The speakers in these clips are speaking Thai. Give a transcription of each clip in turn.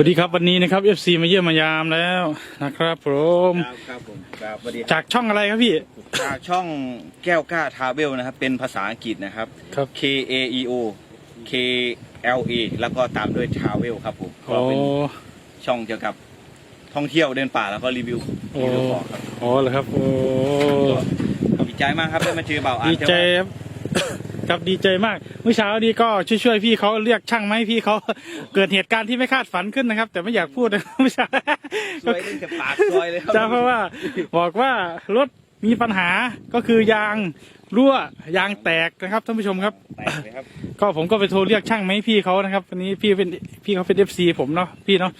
วัสดีครับวันนี้นะครับ FC มาเยี่ยมมายามแล้วนะครับผมครับครับผมครับสวัสดีครับจากช่องอะไรครับพี่ จากช่องแก้วกล้าทาเวลนะครับ เป็นภาษาอังกฤษนะครับ ครับ K A E O K L A แล้วก็ตามด้วยทาเวลครับผมก็โอ้เป็นช่องเกี่ยวกับท่องเที่ยวเดินป่าแล้วก็รีวิวโอ้รีวิวของครับโอ้เหรอครับโอ้ก็ดีใจมากครับได้มาเจอเบาอ่านดีใจครับ ครับดีใจมากเมื่อเช้านี้ก็ช่วยๆพี่เขาเรียกช่างไหมาให้พี่เขาเกิดเหตุการณ์ที่ไม่คาดฝันขึ้นนะครับ แต่ไม่อยากพูดนะเมื่อเช้าซวยเล่นจะปากซอยเลยครับจะเพราะว่าบอกว่ารถมีปัญหาก็คือยางรั่วยางแตกนะครับท่านผู้ชมครับ แตกเลยครับก็ผมก็ไปโทรเรียกช่างไหมาให้พี่เขานะครับวันนี้พี่เป็นพี่เขาเป็นเอฟซีผมเนาะพี่เนาะ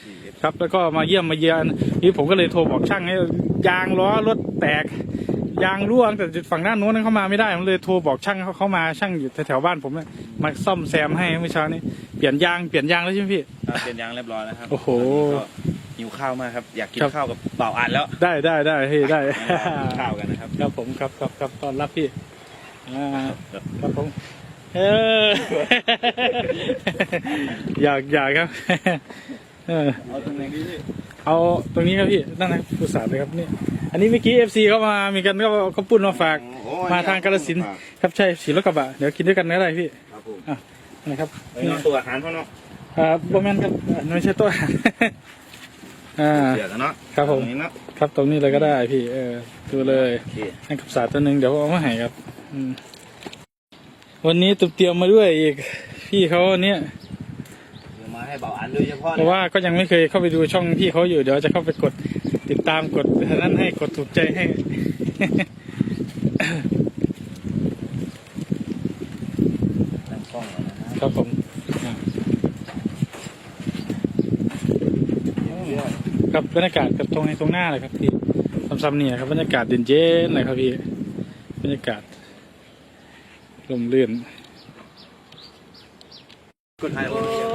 ครับ แล้วก็มาเยี่ยมมาเยือนนี่ผมก็เลยโทรบอกช่างให้ยางล้อรถแตกยางรั่วตั้งแต่ฝั่งด้านโน้นเข้ามาไม่ได้ผมเลยโทรบอกช่างเขาเข้ามาช่างอยู่แถวๆบ้านผมเนี่ยมาซ่อมแซมให้เมื่อเช้านี้เปลี่ยนยางเปลี่ยนยางแล้วใช่ไหมพี่ครับเป็นยางเรียบร้อยแล้วครับโอ้โหตนนี้ก็หิวข้าวมากครับ อยากกินครับ ข้าวกับเบาอ่านแล้วได้ได้ได้พี่ได้ กินข้าวกันนะครับครับผมครับครับครับตอนรับพี่อ่าครับผมเออ อยากอยากครับ เออเอาตรงไหนดีพี่เอาตรงนี้ครับพี่นั่นนะผู้สาดเลยครับนี่อันนี้เมื่อกี้เอฟซีเขามามีกันก็เขาปุ่นมาฝาก โอ้ยมาทางกาลสินธุ์ครับใช่สีรถกระบะเดี๋ยวกินด้วยกันก็ได้พี่ครับผมนะครับเอ้ยเอาตัวอาหารเขาเนาะอ่าโบแมนครับอ่าไม่ใช่ตัว อ่า เสือกกันเนาะครับผมตงนี้เนาะครับตรงนี้เลยก็ได้พี่ เออดูเลย โอเคให้กับสาดตัวหนึ่งเดี๋ยวเอามาให้ครับอืมวันนี้ตุบเตรียมมาด้วยอีก พี่เขาเนี่ยเดี๋ยวมา ให้เบาอันโดยเฉพาะเพราะว่าก็ยังไม่เคยเข้าไปดูช่องพี่เขาอยู่เดี๋ยวจะเข้าไปกดติดตามกดนั้นให้กดถูกใจให้ครับผมครับบรรยากาศกับตรงในตรงหน้าเลยครับพี่ซ้ำๆนี่นะครับบรรยากาศเย็นเลยครับพี่บรรยากาศลมเลื่นกดถ่ายโอ้ยมาดู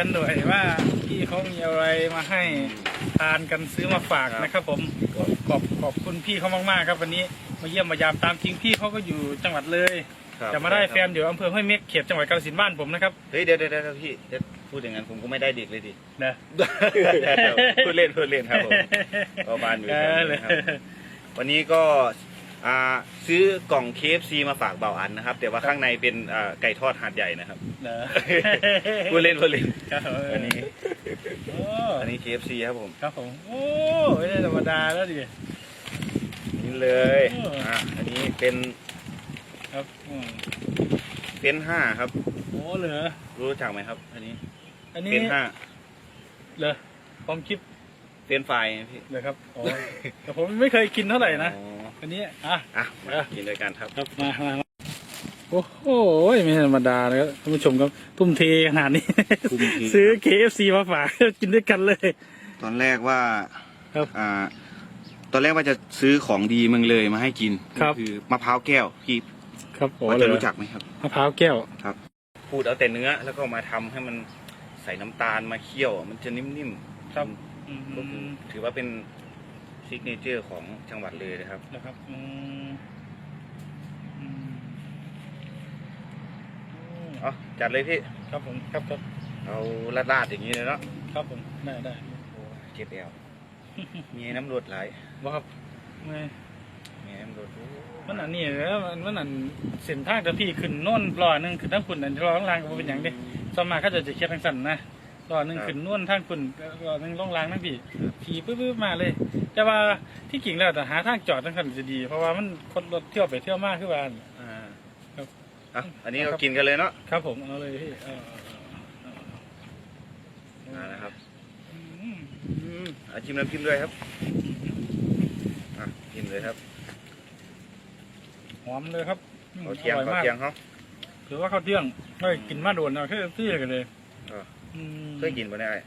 กันหน่อยว่าพี่เขามีอะไรมาให้ทานกันซื้อมาฝากนะครับ ผมขอบขอบคุณพี่เขามากๆครับวันนี้มาเยี่ยมมายามตามจริงพี่เขาก็อยู่จังหวัดเลยแต่มาได้แฟนอยู่อำเภอห้วยเม็กเขตจังหวัดกาฬสินธุ์บ้านผมนะครับเฮ้ยเดี๋ยวเดี๋ยวเดี๋ยวพี่เดี๋ยวพูดอย่างนั้นผมก็ไม่ได้เด็กเลยดินะพูดเล่นพูดเล่นครับผมก็บ้านอยู่เอแถวอเลยนี้ครับวันนี้ก็ อ่าซื้อกล่อง KFC มาฝากเบาอันนะครับ แต่ว่าข้างในเป็นอ่าไก่ทอดหาดใหญ่นะครับนะพูดเล่นพูดเล่นครับผมอันนี้โอ้อันนี้ KFC ครับผมครับผมโอ้ไม่ได้ธรรมดาแล้วดิ นี่เลยโอ้ อ่าอันนี้เป็นครับอืมเป็นห้าครับ โอ้เหรอรู้จักไหมครับ อันนี้อันนี้เป็นห้าเหรอความคิดเป็นไฟไงพี่เลยครับอ๋อแต่ผมไม่เคยกินเท่าไหร่นะ อ๋อ อันนี้อะอะมาเออกินด้วยกันครับครับมามามาโอ้โหไม่ธรรมดาเลยครับท่านผู้ชมครับทุ่มเทขนาดนี้ ทุ่มเท ซื้อ KFC มาฝากกินด้วยกันเลย ตอนแรกว่าครับอ่า ตอนแรกว่าจะซื้อของดีเมืองเลยมาให้กินครับ ก็คือมะพร้าวแก้วพี่ครับโอ้พอเลจะยรู้จักไหมครับ มะพร้าวแก้ว พูดเอาแต่เนื้อแล้วก็มาทำให้มันใส่น้ำตาลมาเคี่ยว มันจะนิ่มๆครับ ก็คือถือว่าเป็น ซิกเนเจอร์ของจังหวัดเลยนะครับ นะครับอืมอืมเอ๋อจัดเลยพี่ ครับผมครับครับเอาลาดๆอย่างนี้เลยเนาะครับผมได้ได้เจ็บแอวมีน้ำรดไหลว่าครับไม่มีน้ำรดโอ้มันอันนี้แล้วมันมันอันเส้นทางแต่พี่ขึ้นโน่นรอหนึงขึ้นทั้งคุณอันที่รอข้างล่างก็บ่เป็นอย่างเด้สวนมากเขาจะจะเคียดทางสั่นนะ รอหนึงขึ้นโน่นทางคุณรอหนึงลงล่างนั่นพี่ขี่ปึ๊บๆมาเลย แต่ว่าที่จริงแล้วแต่หาทางจอดทางสั่นจะดี เพราะว่ามันคนรถเที่ยวไปเที่ยวมากขึ้นว่าอ่าครับอะอันนี้เรากินกันเลยเนาะครับผมเอาเลยพี่เอาเอาเอาอ่านะครับอืมอืมอะชิมน้ำจิ้มด้วยครับอะกินเลยครับหอมเลยครับอืมข้าวเที่ยงอร่อยากข้ามวเที่ยงเขาถือว่าข้าวเที่ยงไม่กินมาโดนเอาแค่ที่กันเลยเออมเคยกินปะเนี่ยไอ้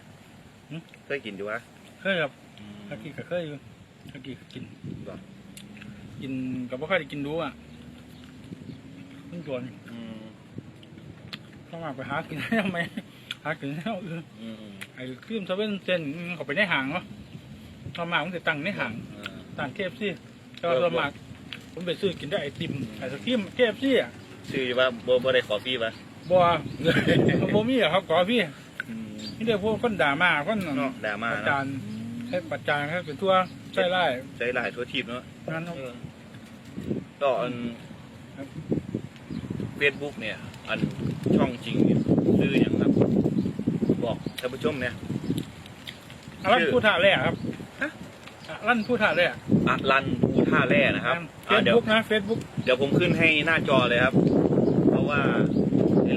หืมเคยกินอยู่วะเคยครับตะกี้ก็เคยอยู่ตะกี้ก็กิน บ่กินกับพ่ค่อยได้กินดูอะเพิ่งส่วนอืมต้องมาไปหากินได้ทำไมหากินแล้วเอออืมอืมไอ้ครีมเซเว่นเซนเขาไปในห่างวะตอนมาผมจะตั้งในห่างอ่าต่างเคฟซี่แต่ว่าตอนมาผมไปซื้อกินได้ไอติมไอศครีมเคฟซี่อะ ชื่ออยู่ว่าโบโบได้ขอฟรีปะบัวโบมี่อะครับขอพี่อืม นี่เดี๋ยวพวกคนด่ามาคนเนาะดราม่าประเนาะจานให้ประจานให้เป็นทั่วใช่ไล่ใช้หลายทั่วทีบเนาะงั้นเออก็อันครับ เฟซบุ๊กเนี่ย อันช่องจริงเนี่ยชื่ออย่างครับ บอกท่านผู้ชมเนี่ยอะลั่นพูดท่าแรกครับฮะอะลั่นพูดท่าแรกอะรันภูท่าแร่นะครับเฟอ่าซเดี๋ยว บุ๊กนะเฟซบุ๊กเดี๋ยวผมขึ้นให้หน้าจอเลยครับ เพราะว่า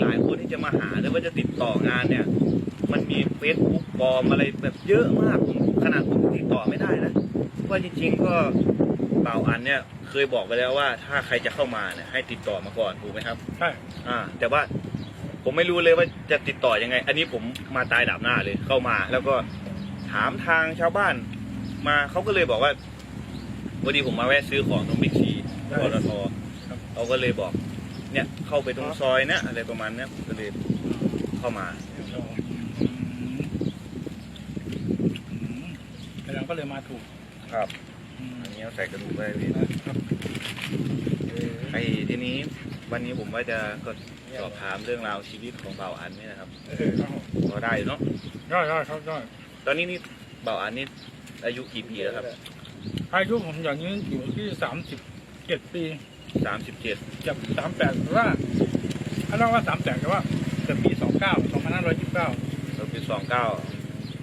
หลายๆคนที่จะมาหาหรือว่าจะติดต่องานเนี่ยมันมี เฟซบุ๊กปลอมอะไรแบบเยอะมากผมขนาดผมติดต่อไม่ได้นะเพราะจริง ๆ ก็เป่าอันเนี่ยเคยบอกไปแล้วว่า ถ้าใครจะเข้ามาเนี่ยให้ติดต่อมาก่อนถูกไหมครับใช่อ่า แต่ว่าผมไม่รู้เลยว่าจะติดต่อยังไง อันนี้ผมมาตายดับหน้าเลยเข้ามา แล้วก็ถามทางชาวบ้าน มาเขาก็เลยบอกว่าวันนี้ผมมาแวะซื้อของตรงบิ๊กซีปตทเขาก็เลยบอก เนี่ยเข้าไปตรงซอยเนี่ยอะไรประมาณเนี้ยผมก็เลยเข้ามา อืมอืมแล้วเรา ก็เลยมาถูกครับอืมอันนี้เอาใส่กระดูกไปพี่ครับไอ้ทีนี้วันนี้ผมว่าจะก็สอบถามเรื่องราวชีวิตของเบาอันนี่นะครับครับผมพอได้อยู่เนาะได้ได้ครับได้ตอนนี้นี่เบาอันนี่อายุกี่ปีแล้วครับอายุผมอย่างนี้อยู่ที่สามสิบเจ็ดปีสามสิบเจ็ดเกือบสามแปดว่าถ้าเราว่าสามแปดแต่ว่าแต่ปีสองเก้าสองพันห้าร้อยยี่สิบเก้าเราเป็นสองเก้า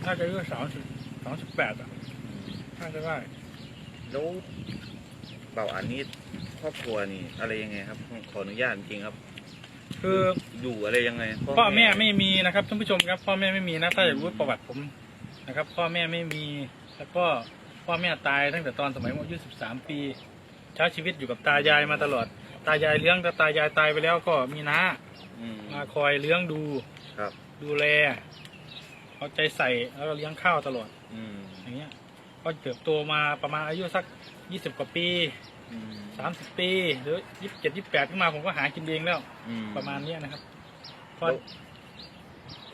น่าจะอายุสามสิบสามสิบแปดอะ น่าจะได้แล้วเบาอันนี้ครอบครัวนี่อะไรยังไงครับขออนุญาตจริงๆครับ คืออยู่อะไรยังไงพ่อแม่ไม่มีนะครับท่านผู้ชมครับ พ่อแม่ไม่มีนะถ้าอยากรู้ประวัติผมนะครับ พ่อแม่ไม่มีแล้วก็พ่อแม่ตายตั้งแต่ตอนสมัยผมอายุสิบสามปีใช้ชีวิตอยู่กับตายายมาตลอด ตายายเลี้ยงแต่ตายายตายไปแล้วก็มีน้าอืมมาคอยเลี้ยงดูครับ ดูแลเอาใจใส่แล้วก็เลี้ยงข้าวตลอดอืม อย่างเงี้ย ก็เติบโตมาประมาณอายุสักยี่สิบกว่าปีอืมสามสิบปี หรือยี่สิบเจ็ดยี่สิบแปดขึ้นมาผมก็หากินเองแล้วอืประมาณเนี้ยนะครับก็แล้ว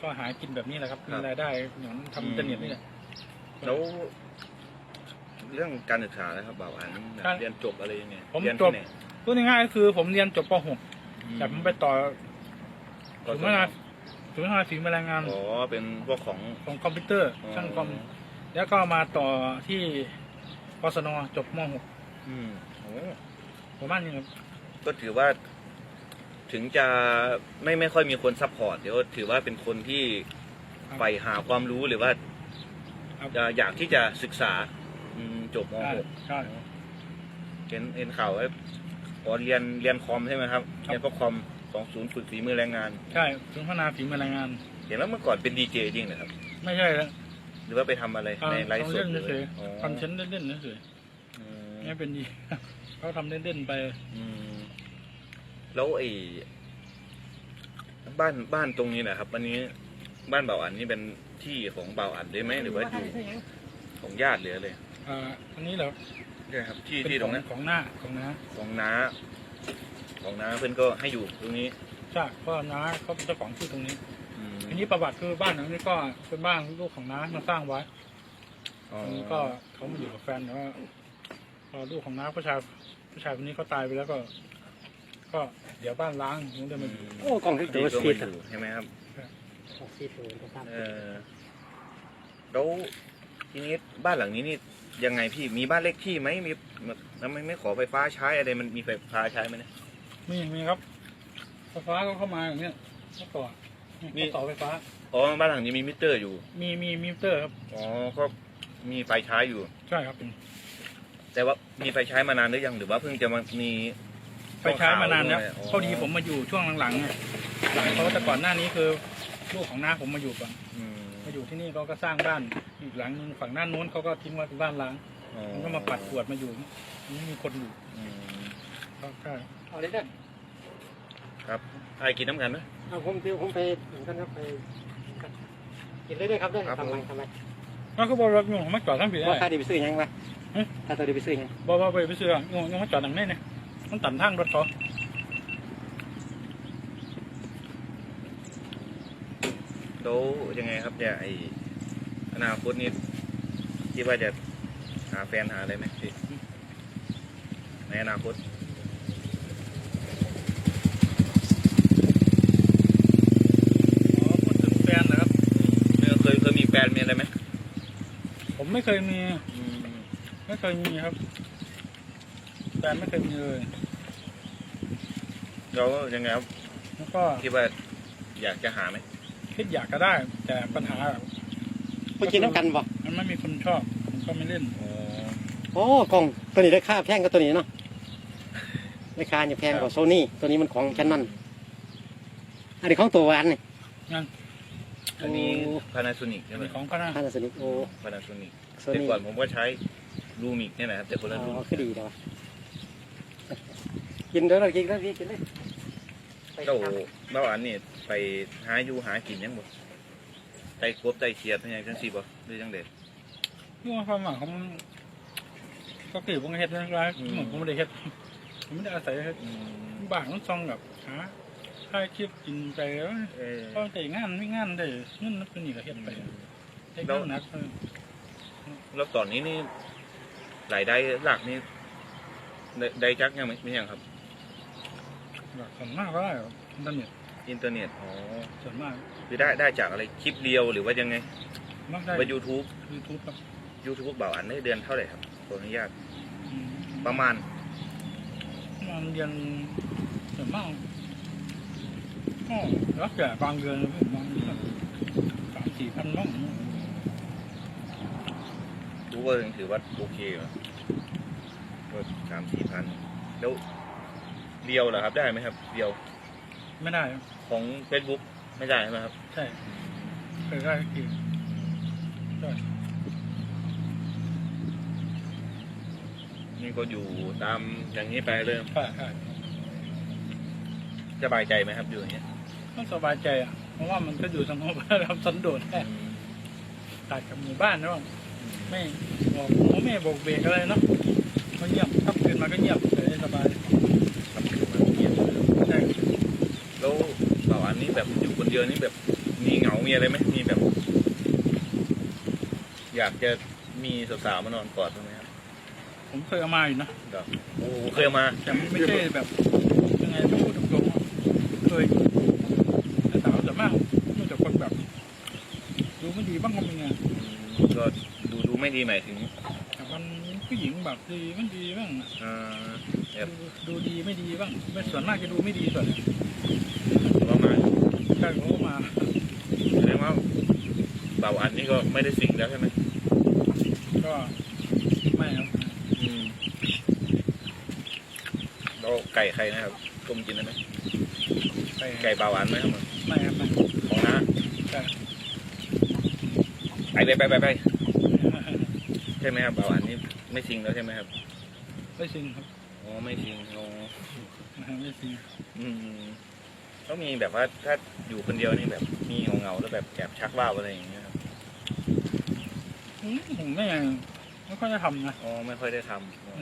ก็หากินแบบนี้แหละครับคมีรับรายได้อย่างทำอินเทอร์เน็ตนี่แหละแล้วเรื่องการศึกษาแล้วครับเบาอันแบบการเรียนจบอะไรยังไงผมเรียนจที่บไหนพูดง่ายๆก็คือ ผมเรียนจบป .6 แต่ผมไปต่อก็ถึงเวลาถึงเวลาฝีมือแรงงานอ๋อเป็นพวกของของคอมพิวเตอร์ช่างคอม แล้วก็มาต่อที่กศนจบม อืมโอ้ .6 ประมาณนี้ครับ ก็ถือว่าถึงจะไม่ไม่ค่อยมีคนซัพพอร์ตเดี๋ยวถือว่าเป็นคนที่ครับใฝ่หาความรู้หรือว่าครับ จะอยากที่จะศึกษาอืมจบม ใช่ .6 ใช่ เห็นเห็นข่าวว่าพอเรียนเรียนคอมใช่ไหมครับครับ เรียนพวกคอมสองศูนย์ฝึกฝีมือแรงงาน ใช่ถึงพัฒนาฝีมือแรงงาน เห็นแล้วเมื่อก่อนเป็นดีเจจริงเหรอครับ ไม่ใช่แล้วห รือว่าไปทำอะไรในไลฟ์สดทำเล่นหเฉรือยอ๋อๆคอนเทนต์เล่นๆเฉยอืมๆไม่เป็นดีเขาทำเล่นๆไป อืมแล้วไอ้บ้านบ้านตรงนี้นะครับวันนี้บ้านเบาอันนี่เป็นที่ของเบาอันได้ไหมหรือว่าอยู่ของญาติหรืออะไรอ่าอันนี้เหรอใช่ครับ ที่เป็นที่ตขรองงนั้นของหน้าของน้าของน้า ของน้าเพื่อนก็ให้อยู่ตรงนี้ ใช่เพราะน้าเขาเป็นเจ้าของที่ตรงนี้ อืมอันนี้ประวัติคือบ้านหลังนี้ก็เป็นบ้านลูกของน้ามาสร้างไว้อ๋ออันนี้ก็เขามาอยู่กับแฟนแต่ว่าพอลูกของน้าผู้ชายผู้ชายคนนี้เขาตายไปแล้วก็ ก็เดี๋ยวบ้านล้างถึงได้มาอยู่โอ้กล่องที่ที่ตัวก็ซีมาดอยู่ใช่ไหมครับของซีดตัวนะครับเออแล้วทีนี้บ้านหลังนี้นี่ยังไงพี่มีบ้านเลขที่ไหมมีแล้วไม่ไม่ขอไฟฟ้าใช้อะไรมันมีไฟฟ้าใช้ไหมเนี่ยมีมีครับไฟฟ้าก็เข้ามาอย่างเนี้ยเมื่อก่อน นี่นี่ต่อไฟฟ้า อ๋อบ้านหลังนี้มีมิเตอร์อยู่ มีมีมิเตอร์ครับอ๋อก็มีไฟใช้อยู่ ใช่ครับแต่ว่ามีไฟใช้มานานหรือยังหรือว่าเพิ่งจะมามีไฟใช้มานานแล้วอ๋อพอดีผมมาอยู่ช่วงหลังๆเนี่ยหลังเขาแต่ก่อนหน้านี้คือลูกของน้าผมมาอยู่ก่อนอืมมาอยู่ที่นี่เขาก็สร้างบ้านอีกหลังหนึงฝั่งด้านโน้นเขาก็ทิ้งไว้เป็นบ้านล้างอ๋อมันก็มาปัดขวดมาอยู่นี่มีคนอยู่อืม ก็ใช่ เอาเลยเด้อ ครับ ไอ้กินน้ำกันไหมเอาผมเดี๋ยวผมไปเหมือนกันครับไปกินเลยเด้อครับเด้อครับทำไมผม ทำไมแล้วก็บอกรถงงมาจอดทั้งปีได้ว่าค่าดีไปซื้อยังวะหึค่าตัวดีไปซื้อยังบอกว่าไปไปซื้องงงมาจอดหนังนี่เนี่ยมันตันทางรถเขาแล้วยังไงครับเนี่ยไออนาคตนี้คิดว่าจะหาแฟนหาอะไรไหมพี่ในอนาคต อ๋อพูดถึงแฟนนะครับเรื่องไม่เคยมีอืมไม่เคยมีครับแฟนไม่เคยมีเลยแล้วยังไงครับแล้วก็คิดว่าอยากจะหาไหมคิดอยากก็ได้ แต่ปัญหาไปกินน้ำกันบ่มันไม่มีคนชอบผมก็ไม่เล่นอ๋อโอ้กล่องตัวนี้ราคาแพงกว่าตัวนี้เนาะราคาเนี่ยแพงกว่าโซนี่ตัวนี้มันของแคนนอนอันนี้ของตัววานนี่ งั้นอันนี้โอ้ Panasonic อัใช่นไหมนี้ของพระนะพานาโซนิกโอ้ Panasonic โซแต่นี่ก่อนผมก็ใช้ลูมิกเนี่ยนะครับแต่คนละรุ่นอ๋อคือดีเลยวะกินเด้อเรากินแล้วพี่กินเลยไปเราครับเราอันนี้ไปหาอยู่หากินยังบ่ไต่กบไต่เขียดเป็นยังจังซี่บ่หรือจังเด็ดเรื่องความหวังของก็คือผมเฮ็ดนะร้ายอืม เหมือนผมไม่ได้เฮ็ดผมไม่ได้อาศัยเฮ็ดบ้านต้องซองแบบหา ค่ายคลิปกินไปแล้วเออ ก็แต่งานไม่งานได้เงินนับเป็นนี่ก็เฮ็ดไปเฮ็ดแล้ว เงินหนักเออแล้วตอนนี้นี่รายได้หลักนี่ได้ได้จักยังไหมไม่ยังครับแบบส่วนมากก็ได้ครับอินเทอร์เน็ตอินเทอร์เน็ตอ๋อส่วนมากคือได้ได้จากอะไรคลิปเรียวหรือว่ายังไงมักได้ว่า YouTube ยูทูบครับ YouTube เบาอันได้เดือนเท่าไหร่ครับขออนุญาตอืมประมาณ มันเดือนส่วนมาก ก็แล้วแต่บางเดือนนะพี่บางเดือนสามสี่พันบ้างรู้ว่ายังถือว่าโอเคอยู่นะก็สามสี่พันแล้วเรียวเหรอครับได้ไหมครับเรียว ไม่ได้ครับของ Facebook ไม่ได้ใช่ไหมครับ ใช่เคยได้กี่ใช่นี่ก็อยู่ตามอย่างนี้ไปเลยใช่ใช่สบายใจไหมครับอยู่อย่างเงี้ย ต้องสบายใจอะ เพราะว่ามันก็อยู่สงบแล้วสันโดษแค่ต่างกับหมู่บ้านนะว่าไม่บอกหัวแม่บอกเบรกอะไรเนาะก็เงียบทับคืนมาก็เงียบเลยสบายครับคือมันเงียบใช่แล้วเบาอันนี้แบบอยู่คนเดียวนี่แบบมีเหงา มีอะไรไหมมีแบบ อยากจะมีสาวๆมานอนกอดบ้างไหมครับผมเคยเอามาอยู่นะเดี๋ยวโอ้เคยเอามาแต่ไม่ใช่แบบยังไงจะพูดตรงๆว่าเคยแต่สาวส่วนมากนอกจากคนแบบ ดูไม่ดีบ้างก็มีไง ก็ดูดู ไม่ดีหมายถึงแต่มันผู้หญิงแบบดีไม่ดีบ้างเอ่อแบบดูดูดีไม่ดีบ้างไม่ส่วนมากจะดูไม่ดีส่วนใหญ่ประมาณใช่เขาก็มาแสดงว่าเบาอันนี้ก็ไม่ได้สิ่งแล้วใช่ไหมก็ไม่ครับอืมแล้วไก่ใครนะครับต้มกินได้ไหมไปไก่เบาอันไหมครับไม่ครับไม่ของน้าใช่ ไปไปไปไปไป ใช่ไหมครับเบาอันนี้ไม่สิ่งแล้วใช่ไหมครับไม่จริงครับอ๋อไม่สิ่งอ๋อไม่จริงอืมต้องมีแบบว่าถ้าอยู่คนเดียวนี่แบบมีเหงาๆแล้วแบบแอบชักว่าวอะไรอย่างเงี้ยครับอืมผมไม่ไม่ค่อยจะทำนะอ๋อไม่ค่อยได้ทำอ๋อ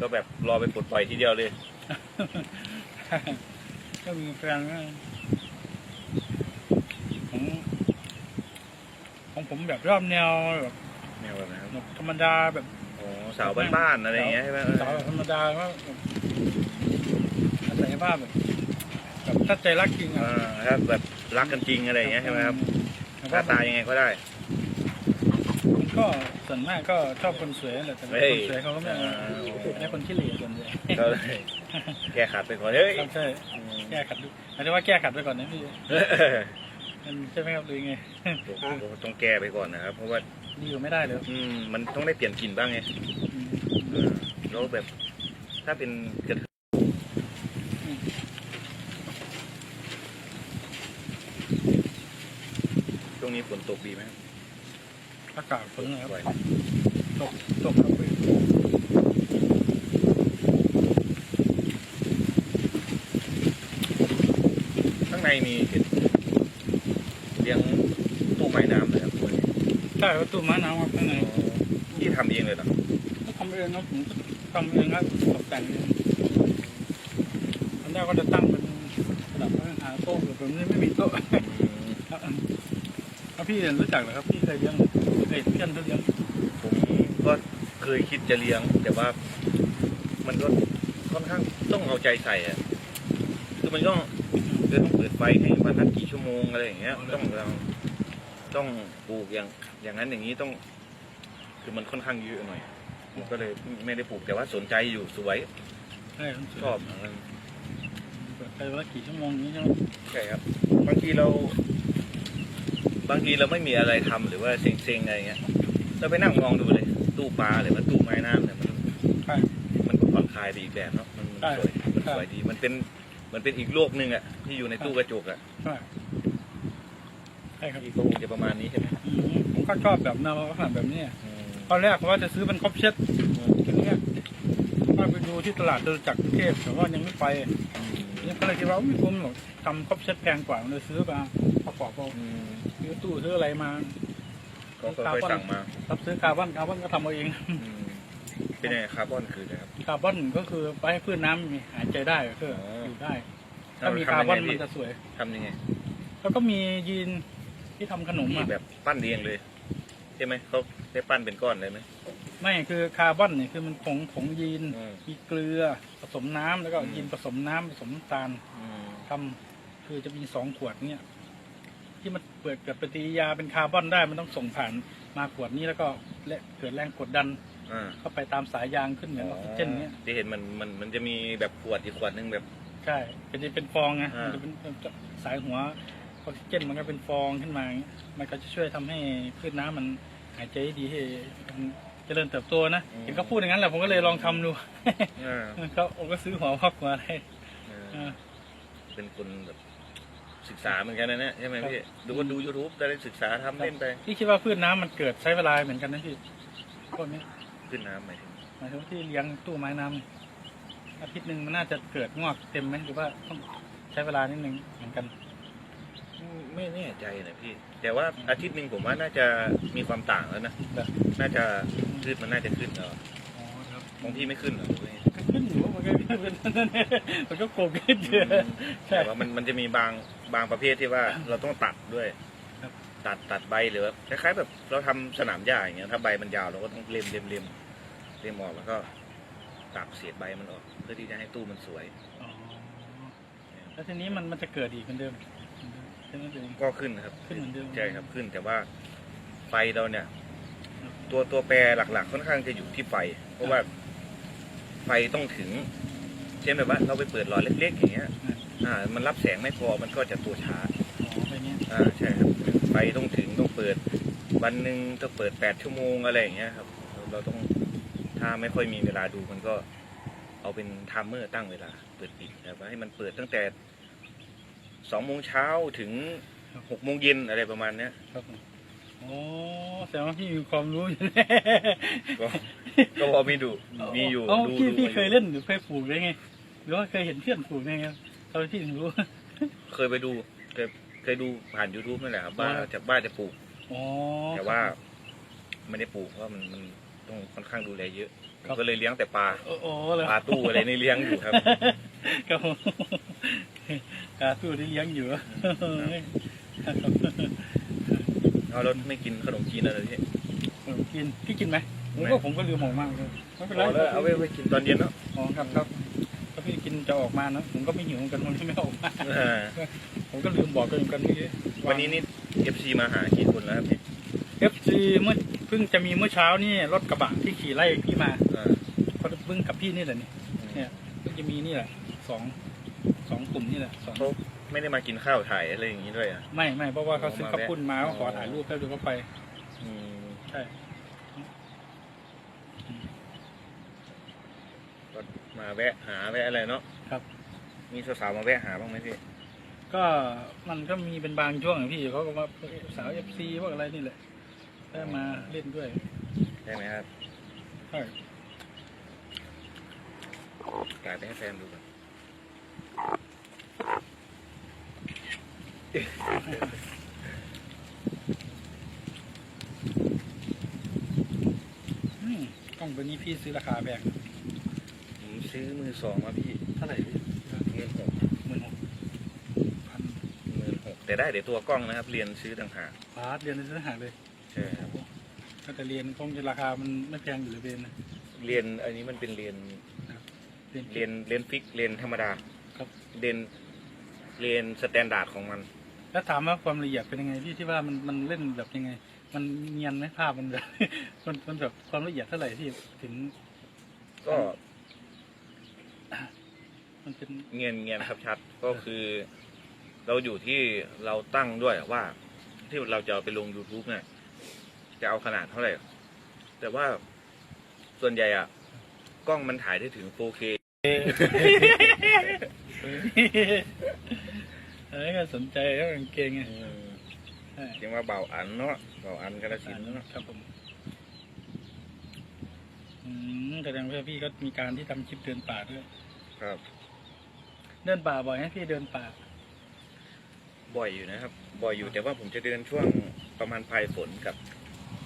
ก็แบบรอไปปลดปล่อยทีเดียวเลยก็มีแฟนก็ของของผมแบบรอบแนวแบบ แนวแบบนะครับแบบธรรมดาแบบอ๋อสาวบ้านๆอะไรอย่างเงี้ยใช่ไหมสาวแบบธรรมดาว่าแบบอาศัยบ้านแบบแบบถ้าใจรักจริงอ่าอะถ้าแบบรักกันจริงอะไรอย่างเงี้ยใช่ไหมครับแต่หน้าว่าตายังไงก็ได้ผมก็ส่วนมากก็ชอบคนสวยแหละแต่เฮ้ยคนสวยเขาก็ไม่เอาอ่าให้คนที่เหล่ส่วนใหญ่ก็เลยแก้ขัดไปก่อนเฮ้ยครับใช่แก้ขัดดูอาจจะว่าแก้ขัดไปก่อนนะพี่มันใช่ไหมครับหรือไงต้องแก้ไปก่อนนะครับ เพราะว่า ดีอยู่ไม่ได้เลยอืมมันต้องได้เปลี่ยนกลิ่นบ้างไงอืมเออแล้วแบบ ถ้าเป็นกระเทยช่วงนี้ฝนตกดีไหมครับอากาศฝนนะครับบ่อยตกตกครับพี่ข้างในมีเห็ดเลี้ยงตู้ไม้น้ำเลยครับ ใช่ประตูม้าน้ำครับข้างในที่ทำเองเลยเหรอก็ทำเองครับผมก็ทำเองครับตกแต่งเองอันแรกก็จะตั้งเป็นระดับว่าหาโต๊ะแบบนี้ไม่มีโต๊ะครับแล้วพี่รู้จักเหรอครับพี่เคยเลี้ยงเคยเพื่อนเขาเลี้ยงผมก็เคยคิดจะเลี้ยง แต่ว่า มันก็ค่อนข้างต้องเอาใจใส่อะคือมันต้องคือต้องเปิดไฟให้วันละกี่ชั่วโมงอะไรอย่างเงี้ยต้องเรา ต้องปลูกอย่างอย่างนั้นอย่างนี้ต้อง คือมันค่อนข้างเยอะหน่อยผมก็เลยไม่ได้ปลูกแต่ว่าสนใจอยู่สวยใช่มันสวยชอบเปิดไปวันละกี่ชั่วโมงนี้ใช่ไหมใช่ครับบางทีเรา บางทีเราไม่มีอะไรทำหรือว่าเซ็งๆอะไรเงี้ยเราไปนั่งมองดูเลย ตู้ปลาหรือว่าตู้ไม้น้ำเนี่ยมันใช่มันก็ผ่อนคลายไปอีกแบบเนาะมันใช่สวยมันใช่สวยดีมันเป็นมันเป็นอีกโลกหนึ่งอะที่อยู่ในตู้กระจกอะใช่ใช่ครับที่ก็คงจะประมาณนี้ใช่ไหมอืมผมก็ชอบแบบแนวลักษณะแบบนี้อืมตอนแรกผมว่าจะซื้อเป็นครบเช็ดทีนี้ก็ไปดูที่ตลาดจตุจักรกรุงเทพแต่ว่ายังไม่ไปยังก็เลยคิดว่าไม่คุ้มหรอกทำครบเช็ดแพงกว่าเลยซื้อมาประกอบเอาอืมซื้อตู้ซื้ออะไรมาก็ค่อยๆสั่งมารับซื้อคาร์บอนคาร์บอนก็ทำเอาเองอืมเป็นยังไงคาร์บอนคืออะไรครับคาร์บอนก็คือไปให้พืชน้ำมีหายใจได้ก็คืออ๋อออยู่ได้ถ้ามีคาร์บอนมันจะสวยทำยังไงแล้วก็มียีน ที่ทำขนมที่อะแบบปั้นเรียงเลยใช่ไหมเขาได้ปั้นเป็นก้อนเลยไหม ไม่คือคาร์บอนเนี่ยคือมันผงผงยีน อืม มีเกลือผสมน้ำแล้วก็อืมยีนผสมน้ำผสมน้ำตาลอืมทำคือจะมีสองขวดเนี่ยที่มันเปิดเกิดปฏิกิริยาเป็นคาร์บอนได้มันต้องส่งผ่านมาขวดนี้แล้วก็และเกิดแรงกดดันอ่าเข้าไปตามสายยางขึ้นเหมือนออกซิเจนเนี่ย ที่เห็นมันมันมันจะมีแบบขวดอีกขวดหนึงแบบ ใช่เป็นเป็นฟองไงอ่ามั มันจะเป็นสายหัว ออกซิเจนมันก็เป็นฟองขึ้นมาอย่างเงี้ยมันก็จะช่วยทำให้พืชน้ำมันหายใจได้ดีให้มันเจริญเติบโตนะ เห็นเขาพูดอย่างนั้นแหละผมก็เลยลองทำดูอ่าเขาผมก็ซื้อหัวพักหัวอะไรเออเออเป็นคนแบบศึกษาเหมือนกันนะเนี่ยใช่ไหมครับพี่ ดูก็ดู YouTube ได้ศึกษาทำเล่นไป พี่คิดว่าพืชน้ำมันเกิดใช้เวลาเหมือนกันนะพี่พวกนี้ขึ้นน้ำหมายถึงหมายถึงว่าที่เลี้ยงตู้ไม้น้ำเนี่ยอาทิตย์หนึ่งมันน่าจะเกิดงอกเต็มไหมหรือว่าต้องใช้เวลานิดนึงเหมือนกันอืม ไม่แน่ใจนะพี่ แต่ว่าอาทิตย์หนึ่งผมว่าน่าจะมีความต่างแล้วนะแบบน่าจะพืชมันน่าจะขึ้นแล้วอ๋อครับของพี่ไม่ขึ้นเหรอหรือว่าไงขึ้นอยู่มันก็เป็นมันก็โกงขึ้นเยอะใช่แต่ว่ามันมันจะมีบางบางประเภทที่ว่าเราต้องตัดด้วยครับตัดตัดใบหรือว่าคล้ายๆแบบเราทำสนามหญ้าอย่างเงี้ยถ้าใบมันยาวเราก็ต้องเล็มเล็มเล็มเล็มออกแล้วก็ตัดเศษใบมันออก เพื่อที่จะให้ตู้มันสวยอ๋อแล้วทีนี้มันมันจะเกิดอีกเหมือนเดิมใช่ไหมเดิมก็ขึ้นนะครับขึ้นเหมือนเดิม ใช่ครับขึ้นแต่ว่าไฟเราเนี่ย ตัวตัวแปรหลักๆ ค่อนข้างจะอยู่ที่ไฟ เพราะว่าไฟต้องถึง เช่นแบบว่าเราไปเปิดหลอดเล็กๆอย่างเงี้ย อ่า มันรับแสงไม่พอมันก็จะตัวช้า อ๋อไปเนี้ยอ่าใช่ครับไฟต้องถึงต้องเปิด วันหนึ่งต้องเปิดแปดชั่วโมงอะไรอย่างเงี้ยครับ เราเราต้องถ้าไม่ค่อยมีเวลาดูมันก็เอาเป็นไทม์เมอร์ตั้งเวลา เปิดปิดแบบว่าให้มันเปิดตั้งแต่ สองโมงเช้าถึงหกโมงเย็นอะไรประมาณเนี้ยครับผมโอ้แสดงว่าพี่มีความรู้อยู่ก็ก็พอมีดูมีอยู่เอ้าดูพี่ดูพี่มาเคยเล่นหรือเคยปลูกได้ไง หรือว่าเคยเห็นเพื่อนปลูกได้ไงตอนที่ถึงรู้ เคยไปดูเคยเคยดูผ่าน youtube นั่นแหละครับบ้านอ๋อ จะบ้านจะปลูก อ๋อ แต่ว่าไม่ได้ปลูกเพราะว่ามันมันต้องค่อนข้างดูแลเยอะครับ ก็เลยเลี้ยงแต่ปลา โอ้โหเลยปลาตู้อะไรนี่เลี้ยงอยู่ครับ ครับผม กาตู้ที่เลี้ยงอยู่เอาแล้วไม่กินขนมจีนอะไรพี่ผมกินพี่กินไหมผมไม่ก็ผมก็ลืมออกมากเลยไม่เป็นไรเอาแล้วเอาไว้ไว้กินตอนเย็นเนาะอ๋อครับครับถ้าพี่กินจะออกมานะผมก็ไม่หิวเหมือนกันมันไม่ออกมาอ่าผมก็ลืมบอกกันเหมือนกันเมื่อกี้วันนี้นี่เอฟซีมาหากี่คนแล้วครับพี่เอฟซีเมื่อเพิ่งจะมีเมื่อเช้านี่รถกระบะที่ขี่ไล่พี่มาอ่าเขาเพิ่งกับพี่นี่แหละนี่เนี่ยเพิ่งจะมีนี่แหละสอง สองกลุ่มนี่แหละสองเขาไม่ได้มากินข้าวถ่ายอะไรอย่างนี้ด้วยอะ ไม่ไม่เพราะว่าเขาซื้อมาข้าวแวะปุ้นมาอ๋อเขาขอถ่ายรูปแล้วเดี๋ยวก็ไปอืมใช่ก็มาแวะหาแวะอะไรเนาะครับ มีสาวๆมาแวะหาบ้างไหมพี่ก็มันก็มีเป็นบางช่วงอะพี่เขาก็มาสาวเอฟซีพวกอะไรนี่แหละได้มาเล่นด้วยได้ไหมครับใช่กลายไปให้แฟนดูก่อนอืม กล้องตัวนี้พี่ซื้อราคาแพงผมซื้อมือสองมาพี่เท่าไหร่พี่เงินหกหมื่นหกพันหมื่นหกแต่ได้เดี๋ยวตัวกล้องนะครับ เรียนซื้อต่างหากบาทเรียนในสถานเลยใช่ครับก็แต่เรียนคงจะราคามันไม่แพงอยู่เลยเบนนะเรียนอันนี้มันเป็นเรียนเรียนเรียนเรียนฟิกเรียนธรรมดาครับ เรียนเรียนสแตนดาร์ดของมัน แล้วถามว่าความละเอียดเป็นยังไงพี่ที่ว่ามันมันเล่นแบบยังไง มันเนียนไหมภาพมันแบบมันมันแบบความละเอียดเท่าไหร่ที่ถึงก็มันเป็นเงียนเงียนครับชัดก็คือ เราอยู่ที่เราตั้งด้วยว่าที่เราจะเอาไปลง YouTube เนี่ยจะเอาขนาดเท่าไหร่ แต่ว่าส่วนใหญ่อะกล้องมันถ่ายได้ถึง 4K เอ้ยก็สนใจก็กางเกงไงอืมใช่เรียกว่าเบาอันเนาะเบาอันกระสินธุ์เนาะครับผมอืมแสดงว่าพี่ก็มีการที่ทำคลิปเดินป่าด้วยครับ เดินป่าบ่อยไหมพี่เดินป่าบ่อยอยู่นะครับ บ่อยอยู่แต่ว่าผมจะเดินช่วงประมาณปลายฝนกับ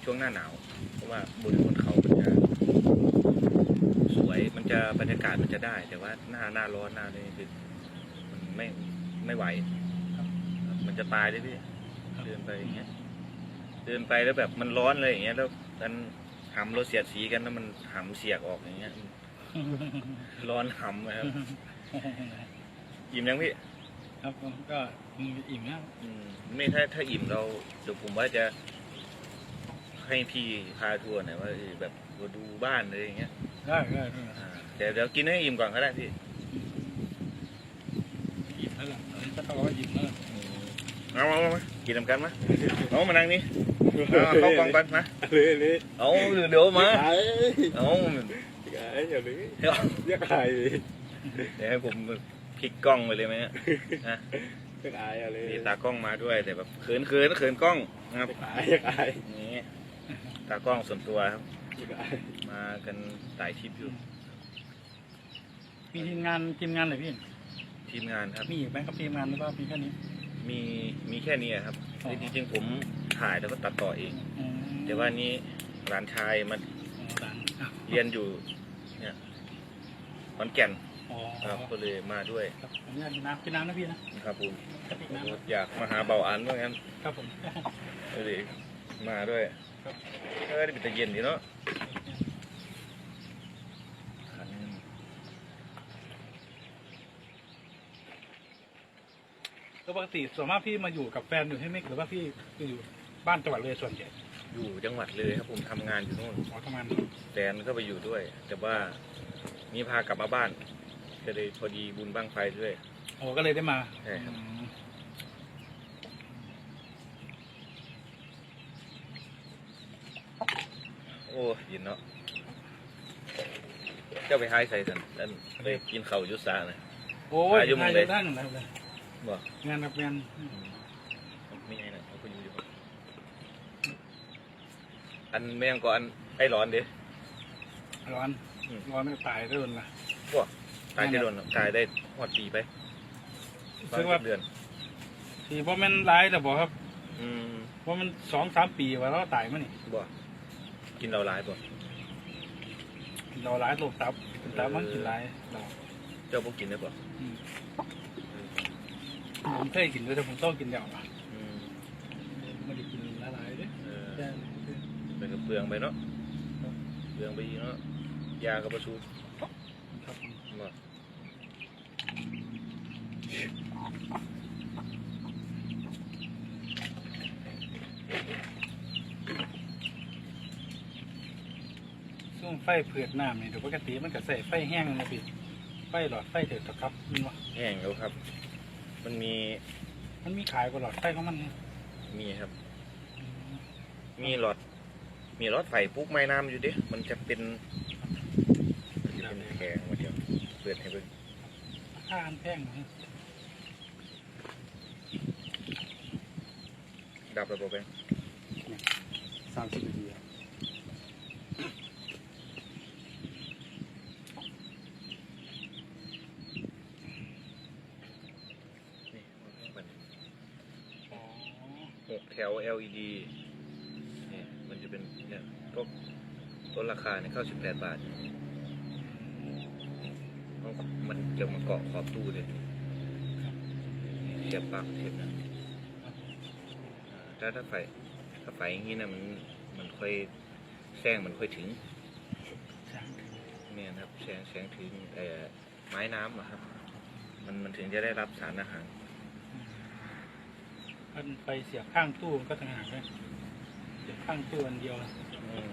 ช่วงหน้าหนาว เพราะว่าบนบนเขา มันจะสวย มันจะบรรยากาศมันจะได้ แต่ว่าหน้าหน้าร้อนหน้านี่คือมัน ไม่ไม่ไหวครับมันจะตายเลยพี่ครับเดินไปอย่างเงี้ยเดินไปแล้วแบบมันร้อนเลยอย่างเงี้ยแล้วมันหำเราเสียดสีกันแล้วมันหำเสียกออกอย่างเงี้ย ร้อนหำนะครับอิ่มยังพี่ครับผมก็อิ่มแล้วอืมไม่ถ้าถ้าอิ่มเราเดี๋ยวผมว่าจะให้พี่พาทัวร์หน่อยว่าเออแบบมาดูบ้านอะไรอย่างเงี้ยได้ได้ได้อ่าแต่เดี๋ยวกินให้อิ่มก่อนก็ได้พี่ อิ่มแล้วล่ะ ก็ต้องว่าอิ่มแล้วล่ะเอามามามากินนำกันมาเอามานั่งนี่เอาเข้ากล่องก่อนมาเลยเลยเอาเดี๋ยวมาไอ้เอาไอ้อย่าเลยเดี๋ยวเรียกไอ้เดี๋ยวให้ผมพลิกกล้องไปเลยไหมเนี่ยฮะเรียกไอ้อะไรนี่ตากล้องมาด้วยแต่แบบเขินเขินเขินกล้องนะครับเรียกไอ้เรียกไอ้นี่ตากล้องส่วนตัวครับมากันหลายทริปอยู่มีทีมงานทีมงานไหนพี่ ทีมงานครับ มีอีกไหมครับทีมงานหรือว่ามีแค่นี้ มีมีแค่นี้อะครับอ๋อ จริงๆผมถ่ายแล้วก็ตัดต่อเอง อืมแต่ว่านี่หลานชายมาอ๋อต่างอ้าวเรียนอยู่เนี่ยขอนแก่นอ๋อครับก็เลยมาด้วยครับผมอยากกินน้ำกินน้ำนะพี่นะครับผมกระติกน้ำครับอยากมาหาเบาอันว่างั้นครับผมก็เลยมาด้วยครับ เออได้เป็นตะเย็นดีเนาะอันนี้ แล้ว ปกติส่วนมากพี่มาอยู่กับแฟนอยู่ให้ไหมหรือว่าพี่อยู่บ้านจังหวัดเลยส่วนใหญ่อยู่จังหวัดเลยครับผมทำงานอยู่โน่นขอทำงานแฟนก็ไปอยู่ด้วย แต่ว่านี่พากลับมาบ้านก็เลยพอดีบุญบ้างไฟด้วยโอ้ก็เลยได้มาใช่ครับอืมโอ้ยินเนาะเจ้าไปหายใส่สันนั่นไปกินข้าวอยุสานะโอ้ยอายุมึงได้เลยได้หนึ่งแล้วเลย บ่งานกับงานไม่ไงนะเขาก็อยู่อยู่บ่อันแม่งก็อันไอ้ร้อนเด้ร้อนอืมร้อนไม่ตายด้วยนะพวกตายที่โดนตายได้หอดปีไปซึ่งว่าเดือน ทีเพราะมันร้ายแต่บอกครับอืมว่ามันสองสามปีว่าเราตายมั้นี่บ่กินเราหลายบ่เราร้ายโรคตับเป็นตับมันกินร้ายเราเจ้าพวกกินได้บ่อืม ผมเคยกินด้วยแต่ผมต้องกินยาวอะอืมไม่ได้กินละลายเลยเออแค่เป็นกระเปลืองไปเนาะเปลืองไปอีกเนาะยากระประชูครับผมบ่ช่วงไฟเผือกน้ำนี่โดยปกติมันก็ใส่ไฟแห้งนะพี่ไฟหลอดไฟเถิดตะครับมันวะแห้งแล้วครับ มันมีมันมีขายกว่าหลอดไฟของมันนี่มีครับ มีหลอด มีหลอดไฟปลุกไม้น้ำอยู่ดิมันจะเป็นมันจะเป็นแข็งมาเดียวเปิดให้เบิ่งค่าอันแพงนะดับระบบไปสามสิบนาทีอะนี่มัน อ๋อ หกแถว LED นี่มันจะเป็นเนี่ยก็ต้นราคาเนี่ยเข้าสิบแปดบาทเอามันจะมาเกาะขอบตู้เลยเสียบปลั๊กเสียบนะอ่าถ้าถ้าไฟถ้าไฟอย่างนี้นะมันมันค่อยแสงมันค่อยถึงจ้ะเนี่ยนะครับแสงแสงถึงเอ่อไม้น้ำอะครับ มันมันถึงจะได้รับสารอาหาร มันไปเสียบข้างตู้มันก็ต่างหากเลยเสียบข้างตู้อันเดียวนะอืม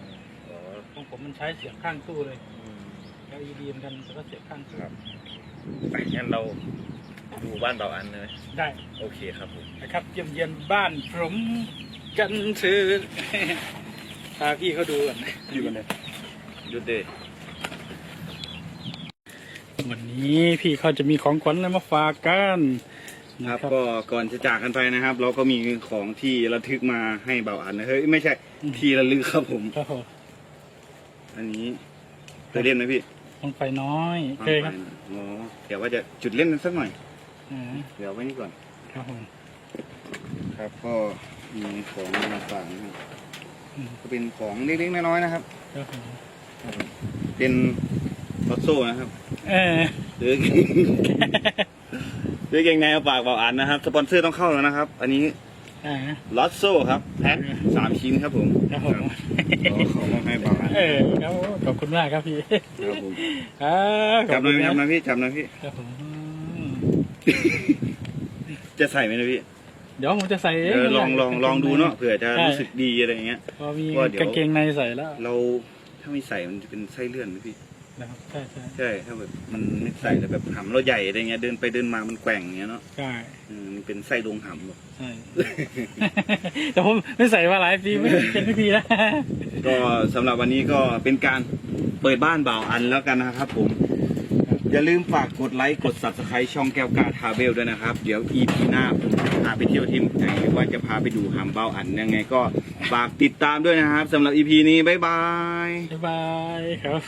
อ๋อของผมมันใช้เสียบข้างตู้เลยอืม LED เหมือนกันแต่ก็เสียบข้างตู้ครับไปงั้นเราดูบ้านเบาอันเลยไหมได้โอเคครับผม นะครับเยี่ยมเยียนบ้านผมกันเถอะพาพี่เขาดูก่อนนะอยู่กันเลยดูเดวันนี้พี่เขาจะมีของขวัญอะไรมาฝากกัน คนะรับก็ก่อนจะจากกันไปนะครับ เราก็มีของที่ระทึกมาให้เบาอันนะเฮ้ยไม่ใช่ที่ระลึกครับผม ครับผมอันนี้เคยเล่นไหมพี่มันไฟน้อยเคยครับอ๋อเดี๋ยวว่าจะจุดเล่นกันสักหน่อยอ่าเดี๋ยวเอาไว้นี่ก่อน ครับผมครับก็มีของมาฝากนะครับอืมก็เป็นของเล็กๆน้อยๆนะครับ ครับผมเป็นรถโซ่นะครับ เออหรือ หรือเกงในเอาปากเบาอันนะครับ สปอนเซอร์ต้องเข้าแล้วนะครับ อันนี้อ่าลอตโซ่ครับ แพ็คสามชิ้นครับผมครับผมขอขอมอบให้เบาอันเออครับผมขอบคุณมากครับพี่ครับผมอ่าขจัอบบหน่คุอยณจับหน่นะอยพี่จับหน่อยพี่ ครับผมอืมจะใส่ไหมนะพี่ เดี๋ยวผมจะใส่เออลองลองลองดูเนาะเผื่อจะใช่รู้สึกดีอะไรอย่างเงี้ย พอมีว่าเดี๋ยว กางเกงในใส่แล้ว เราถ้าไม่ใส่มันจะเป็นไส้เลื่อนไหมพี่ นะครับใช่ใช่ใช่ถ้าแบบมันไม่ใส่แล้วแบบหำเราใหญ่อะไรเงี้ยเดินไปเดินมามันแกว่งอย่างเงี้ยเนาะใช่เออมันเป็นไส้ดวงหำหรอกใช่ แต่ผมไม่ใส่มาหลายปีไม่เป็นพิธีแล้วก็สำหรับวันนี้ก็เป็นการเปิดบ้านบ่าวอันแล้วกันนะครับผม อย่าลืมฝากกดไลค์กด subscribe ช่องแก้วกาทาเบลด้วยนะครับ เดี๋ยว EP หน้าผมจะพาไปเที่ยวที่ไหนหรือว่าจะพาไปดูหำเบ้าอันยังไงก็ฝากติดตามด้วยนะครับสำหรับ EP นี้บ๊ายบายบ๊ายบายครับ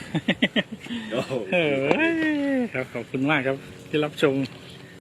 โอ้โห เออครับขอบคุณมากครับที่รับชม